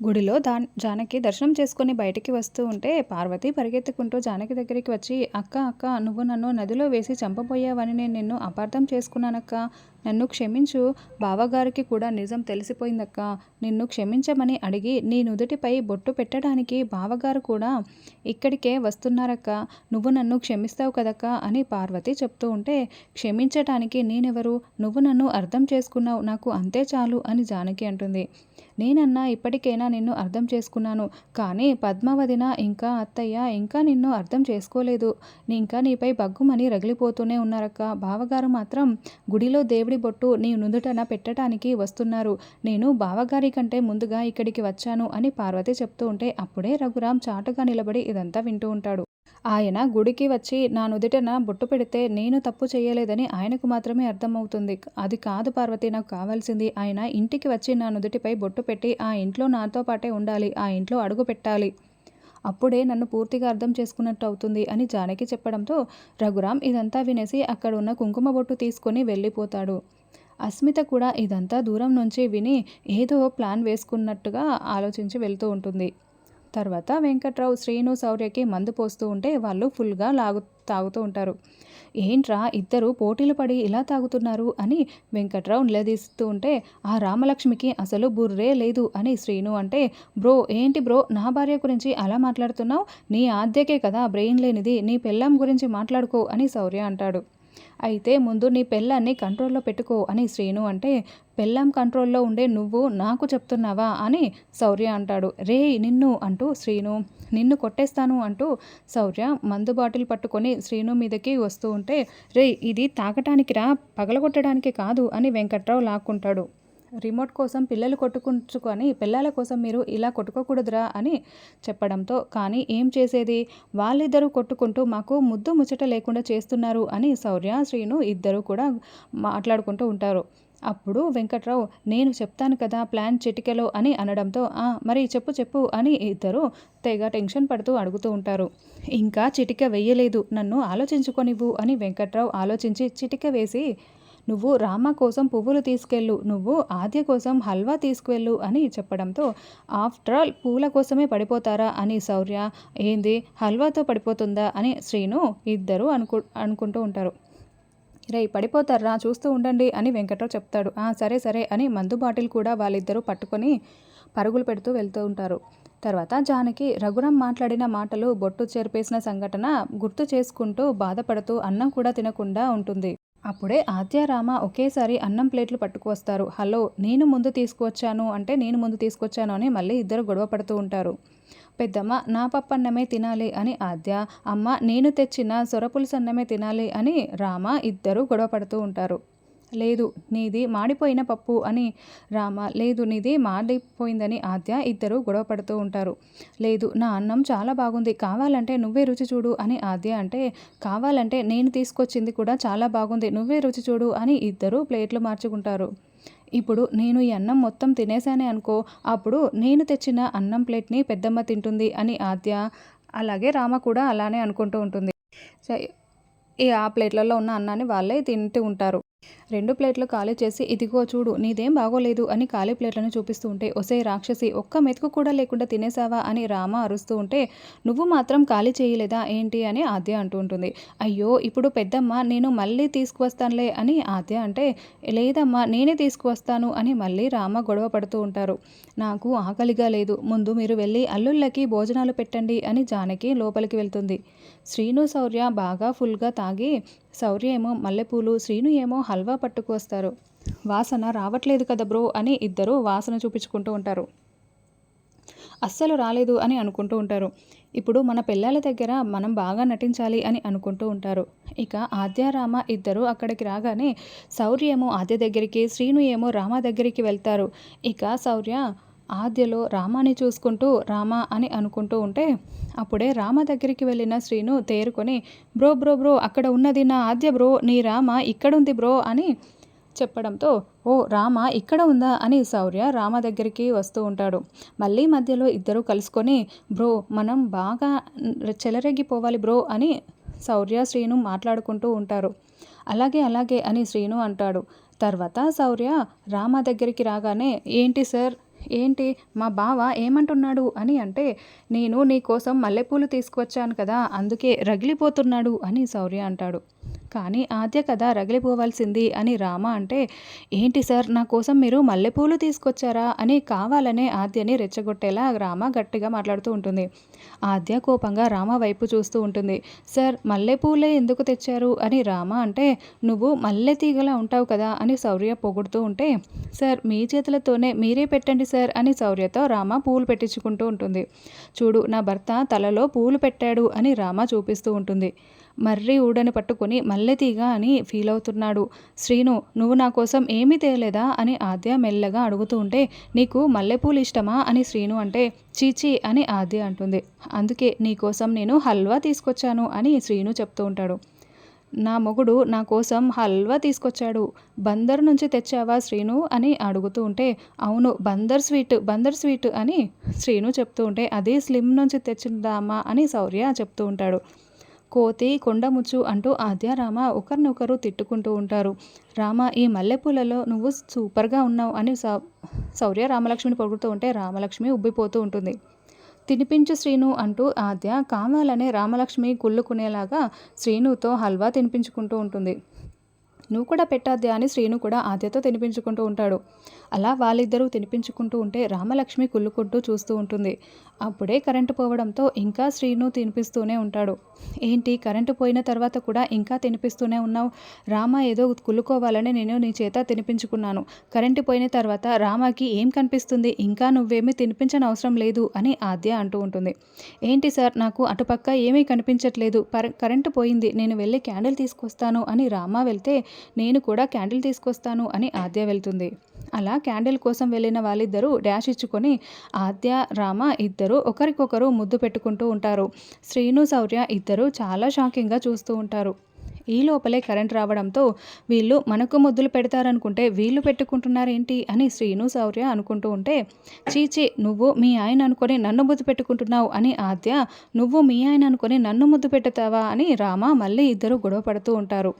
గుడిలో దా జానకి దర్శనం చేసుకుని బయటికి వస్తూ ఉంటే పార్వతి పరిగెత్తుకుంటూ జానకి దగ్గరికి వచ్చి అక్క అక్క నువ్వు నన్ను నదిలో వేసి చంపబోయావని నేను నిన్ను అపార్థం చేసుకున్నానక్క. నన్ను క్షమించు. బావగారికి కూడా నిజం తెలిసిపోయిందక్క. నిన్ను క్షమించమని అడిగి నీ నుదుటిపై బొట్టు పెట్టడానికి బావగారు కూడా ఇక్కడికే వస్తున్నారక్క. నువ్వు నన్ను క్షమిస్తావు కదక్క అని పార్వతి చెప్తూ ఉంటే క్షమించటానికి నేనెవరు? నువ్వు నన్ను అర్థం చేసుకున్నావు నాకు అంతే చాలు అని జానకి అంటుంది. నేనన్నా ఇప్పటికైనా నిన్ను అర్థం చేసుకున్నాను. కానీ పద్మావతిన ఇంకా అత్తయ్య ఇంకా నిన్ను అర్థం చేసుకోలేదు. నీ ఇంకా నీపై బగ్గుమని రగిలిపోతూనే ఉన్నారక్క. బావగారు మాత్రం గుడిలో దేవుడి బొట్టు నీ నుదుటన పెట్టడానికి వస్తున్నారు. నేను బావగారి కంటే ముందుగా ఇక్కడికి వచ్చాను అని పార్వతి చెప్తూ ఉంటే అప్పుడే రఘురాం చాటుగా నిలబడి ఇదంతా వింటూ ఉంటాడు. ఆయన గుడికి వచ్చి నా నుదుటన బొట్టు పెడితే నేను తప్పు చేయలేదని ఆయనకు మాత్రమే అర్థమవుతుంది. అది కాదు పార్వతి నాకు కావాల్సింది. ఆయన ఇంటికి వచ్చి నా నుదుటిపై బొట్టు పెట్టి ఆ ఇంట్లో నాతో పాటే ఉండాలి ఆ ఇంట్లో అడుగు పెట్టాలి. అప్పుడే నన్ను పూర్తిగా అర్థం చేసుకున్నట్టు అవుతుంది అని జానకి చెప్పడంతో రఘురామ్ ఇదంతా వినేసి అక్కడ ఉన్న కుంకుమ బొట్టు తీసుకొని వెళ్ళిపోతాడు. అస్మిత కూడా ఇదంతా దూరం నుంచి విని ఏదో ప్లాన్ వేసుకున్నట్టుగా ఆలోచించి వెళ్తూ ఉంటుంది. తర్వాత వెంకట్రావు శ్రీను శౌర్యకి మందు పోస్తూ ఉంటే వాళ్ళు ఫుల్గా లాగు తాగుతూ ఉంటారు. ఏంట్రా ఇద్దరు పోటీలు పడి ఇలా తాగుతున్నారు? అని వెంకట్రావు నిలదీస్తూ ఉంటే ఆ రామలక్ష్మికి అసలు బుర్రే లేదు అని శ్రీను అంటే బ్రో ఏంటి బ్రో నా భార్య గురించి అలా మాట్లాడుతున్నావు? నీ ఆద్యకే కదా బ్రెయిన్ లేనిది నీ పెళ్ళాం గురించి మాట్లాడుకో అని శౌర్య అంటాడు. అయితే ముందు నీ పెళ్ళాన్ని కంట్రోల్లో పెట్టుకో అని శ్రీను అంటే పెళ్ళాం కంట్రోల్లో ఉండే నువ్వు నాకు చెప్తున్నావా? అని శౌర్య అంటాడు. రే నిన్ను అంటూ శ్రీను. నిన్ను కొట్టేస్తాను అంటూ శౌర్య మందు బాటిల్ పట్టుకొని శ్రీను మీదకి వస్తూ ఉంటే రే ఇది తాగటానికి రా పగలగొట్టడానికి కాదు అని వెంకట్రావు లాక్కుంటాడు. రిమోట్ కోసం పిల్లలు కొట్టుకుంటుకొని పిల్లల కోసం మీరు ఇలా కొట్టుకోకూడదురా అని చెప్పడంతో కానీ ఏం చేసేది? వాళ్ళిద్దరూ కొట్టుకుంటూ మాకు ముద్దు ముచ్చట లేకుండా చేస్తున్నారు అని శౌర్య శ్రీను ఇద్దరు కూడా మాట్లాడుకుంటూ ఉంటారు. అప్పుడు వెంకట్రావు నేను చెప్తాను కదా ప్లాన్ చిటికెలో అని అనడంతో మరి చెప్పు చెప్పు అని ఇద్దరు తెగ టెన్షన్ పడుతూ అడుగుతూ ఉంటారు. ఇంకా చిటిక వెయ్యలేదు నన్ను ఆలోచించుకొనివ్వు అని వెంకట్రావు ఆలోచించి చిటిక వేసి నువ్వు రామ కోసం పువ్వులు తీసుకెళ్ళు నువ్వు ఆద్య కోసం హల్వా తీసుకువెళ్ళు అని చెప్పడంతో ఆఫ్టర్ ఆల్ పూల కోసమే పడిపోతారా? అని శౌర్య ఏంది హల్వాతో పడిపోతుందా? అని శ్రీను ఇద్దరు అనుకు అనుకుంటూ ఉంటారు. రే పడిపోతారా? చూస్తూ ఉండండి అని వెంకట్రావు చెప్తాడు. సరే సరే అని మందు బాటిల్ కూడా వాళ్ళిద్దరూ పట్టుకొని పరుగులు పెడుతూ వెళ్తూ ఉంటారు. తర్వాత జానకి రఘురాం మాట్లాడిన మాటలు బొట్టు చేర్పేసిన సంఘటన గుర్తు చేసుకుంటూ బాధపడుతూ అన్నం కూడా తినకుండా ఉంటుంది. అప్పుడే ఆద్యారామ ఒకేసారి అన్నం ప్లేట్లు పట్టుకువస్తారు. హలో నేను ముందు తీసుకువచ్చాను అంటే నేను ముందు తీసుకొచ్చాను అని మళ్ళీ ఇద్దరు గొడవ పడుతూ ఉంటారు. పెద్దమ్మ నా పప్పన్నమే తినాలి అని ఆద్య అమ్మ నేను తెచ్చిన సొరపులుసన్నమే తినాలి అని రామ ఇద్దరు గొడవ పడుతూ ఉంటారు. లేదు నీది మాడిపోయిన పప్పు అని రామ లేదు నీది మాడిపోయిందని ఆద్య ఇద్దరు గొడవ పడుతూ ఉంటారు. లేదు నా అన్నం చాలా బాగుంది కావాలంటే నువ్వే రుచి చూడు అని ఆద్య అంటే కావాలంటే నేను తీసుకొచ్చింది కూడా చాలా బాగుంది నువ్వే రుచి చూడు అని ఇద్దరు ప్లేట్లు మార్చుకుంటారు. ఇప్పుడు నేను ఈ అన్నం మొత్తం తినేసానే అనుకో అప్పుడు నేను తెచ్చిన అన్నం ప్లేట్ని పెద్దమ్మ తింటుంది అని ఆద్య అలాగే రామ కూడా అలానే అనుకుంటూ ఉంటుంది. ఈ ఆ ప్లేట్లలో ఉన్న అన్నాన్ని వాళ్ళే తింటూ ఉంటారు. రెండు ప్లేట్లు ఖాళీ చేసి ఇదిగో చూడు నీదేం బాగోలేదు అని ఖాళీ ప్లేట్లను చూపిస్తూ ఉంటే ఒసే రాక్షసి ఒక్క మెతుకు కూడా లేకుండా తినేసావా అని రామ అరుస్తూ ఉంటే నువ్వు మాత్రం ఖాళీ చేయలేదా? ఏంటి? అని ఆద్య అంటూ ఉంటుంది. అయ్యో ఇప్పుడు పెద్దమ్మ నేను మళ్ళీ తీసుకువస్తానులే అని ఆద్య అంటే లేదమ్మా నేనే తీసుకువస్తాను అని మళ్ళీ రామ గొడవ పడుతూ ఉంటారు. నాకు ఆకలిగా లేదు. ముందు మీరు వెళ్ళి అల్లుళ్ళకి భోజనాలు పెట్టండి అని జానకి లోపలికి వెళ్తుంది. శ్రీను శౌర్య బాగా ఫుల్గా తాగి శౌర్య ఏమో మల్లెపూలు శ్రీను ఏమో హల్వా పట్టుకు వస్తారు. వాసన రావట్లేదు కదా బ్రో అని ఇద్దరు వాసన చూపించుకుంటూ ఉంటారు. అస్సలు రాలేదు అని అనుకుంటూ ఉంటారు. ఇప్పుడు మన పిల్లల దగ్గర మనం బాగా నటించాలి అని అనుకుంటూ ఉంటారు. ఇక ఆద్యారామ ఇద్దరు అక్కడికి రాగానే శౌర్య ఏమో ఆద్య దగ్గరికి శ్రీను ఏమో రామ దగ్గరికి వెళ్తారు. ఇక శౌర్య ఆద్యలో రామాని చూసుకుంటూ రామ అని అనుకుంటూ ఉంటే అప్పుడే రామ దగ్గరికి వెళ్ళిన శ్రీను తేరుకొని బ్రో బ్రో బ్రో అక్కడ ఉన్నది నా ఆద్య బ్రో నీ రామ ఇక్కడుంది బ్రో అని చెప్పడంతో ఓ రామ ఇక్కడ ఉందా అని శౌర్య రామ దగ్గరికి వస్తూ ఉంటాడు. మళ్ళీ మధ్యలో ఇద్దరు కలుసుకొని బ్రో మనం బాగా చెలరెగిపోవాలి బ్రో అని శౌర్య శ్రీను మాట్లాడుకుంటూ ఉంటారు. అలాగే అలాగే అని శ్రీను అంటాడు. తర్వాత శౌర్య రామ దగ్గరికి రాగానే ఏంటి సార్ ఏంటి మా బావ ఏమంటున్నాడు అని అంటే నేను నీ కోసం మల్లెపూలు తీసుకువచ్చాను కదా అందుకే రగిలిపోతున్నాడు అని శౌర్య అంటాడు. కానీ ఆద్య కదా రగిలిపోవాల్సింది అని రామ అంటే ఏంటి సార్ నా కోసం మీరు మల్లెపూలు తీసుకొచ్చారా? అని కావాలనే ఆద్యని రెచ్చగొట్టేలా రామ గట్టిగా మాట్లాడుతూ ఉంటుంది. ఆద్య కోపంగా రామ వైపు చూస్తూ ఉంటుంది. సార్ మల్లెపూలే ఎందుకు తెచ్చారు అని రామ అంటే నువ్వు మల్లె తీగలా ఉంటావు కదా అని శౌర్య పొగుడుతూ ఉంటే సార్ మీ చేతులతోనే మీరే పెట్టండి సార్ అని శౌర్యతో రామ పూలు పెట్టించుకుంటూ ఉంటుంది. చూడు నా భర్త తలలో పూలు పెట్టాడు అని రామ చూపిస్తూ ఉంటుంది. మర్రి ఊడని పట్టుకుని మల్లెతీగ అని ఫీల్ అవుతున్నాడు శ్రీను నువ్వు నా కోసం ఏమీ తేలేదా అని ఆద్య మెల్లగా అడుగుతూ ఉంటే నీకు మల్లెపూలు ఇష్టమా అని శ్రీను అంటే చీచి అని ఆద్య అంటుంది. అందుకే నీకోసం నేను హల్వా తీసుకొచ్చాను అని శ్రీను చెప్తూ ఉంటాడు. నా మొగుడు నా కోసం హల్వా తీసుకొచ్చాడు. బందర్ నుంచి తెచ్చావా శ్రీను అని అడుగుతూ ఉంటే అవును బందర్ స్వీట్ బందర్ స్వీట్ అని శ్రీను చెప్తూ ఉంటే అది స్లిమ్ నుంచి తెచ్చిందామా అని శౌర్య చెప్తూ ఉంటాడు. కోతి కొండముచ్చు అంటూ ఆద్య రామ ఒకరినొకరు తిట్టుకుంటూ ఉంటారు. రామ ఈ మల్లెపూలలో నువ్వు సూపర్గా ఉన్నావు అని శౌర్య రామలక్ష్మిని పొగుడుతూ ఉంటే రామలక్ష్మి ఉబ్బిపోతూ ఉంటుంది. తినిపించు శ్రీను అంటూ ఆద్య కావాలనే రామలక్ష్మి కుళ్ళుకునేలాగా శ్రీనుతో హల్వా తినిపించుకుంటూ ఉంటుంది. నువ్వు కూడా పెట్టాద్యా అని శ్రీను కూడా ఆద్యతో తినిపించుకుంటూ ఉంటాడు. అలా వాళ్ళిద్దరూ తినిపించుకుంటూ ఉంటే రామలక్ష్మి కుళ్ళుకుంటూ చూస్తూ ఉంటుంది. అప్పుడే కరెంటు పోవడంతో ఇంకా శ్రీను తినిపిస్తూనే ఉంటాడు. ఏంటి కరెంటు పోయిన తర్వాత కూడా ఇంకా తినిపిస్తూనే ఉన్నావు? రామ ఏదో కుళ్ళుకోవాలని నేను నీ చేత తినిపించుకున్నాను. కరెంటు పోయిన తర్వాత రామకి ఏం కనిపిస్తుంది? ఇంకా నువ్వేమీ తినిపించని అవసరం లేదు అని ఆద్య అంటూ ఉంటుంది. ఏంటి సార్ నాకు అటుపక్క ఏమీ కనిపించట్లేదు. కరెంటు పోయింది. నేను వెళ్ళి క్యాండిల్ తీసుకొస్తాను అని రామ వెళ్తే నేను కూడా క్యాండిల్ తీసుకొస్తాను అని ఆద్య వెళ్తుంది. అలా క్యాండిల్ కోసం వెళ్ళిన వాళ్ళిద్దరూ డాష్ ఇచ్చుకొని ఆద్య రామ ఇద్దరు ఒకరికొకరు ముద్దు పెట్టుకుంటూ ఉంటారు. శ్రీను శౌర్య ఇద్దరు చాలా షాకింగ్గా చూస్తూ ఉంటారు. ఈ లోపలే కరెంట్ రావడంతో వీళ్ళు మనకు ముద్దులు పెడతారనుకుంటే వీళ్ళు పెట్టుకుంటున్నారేంటి అని శ్రీను శౌర్య అనుకుంటూ ఉంటే చీచి నువ్వు మీ ఆయన అనుకొని నన్ను ముద్దు పెట్టుకుంటున్నావు అని ఆద్య నువ్వు మీ ఆయన అనుకొని నన్ను ముద్దు పెట్టుతావా అని రామ మళ్ళీ ఇద్దరు గొడవ పడుతూ ఉంటారు.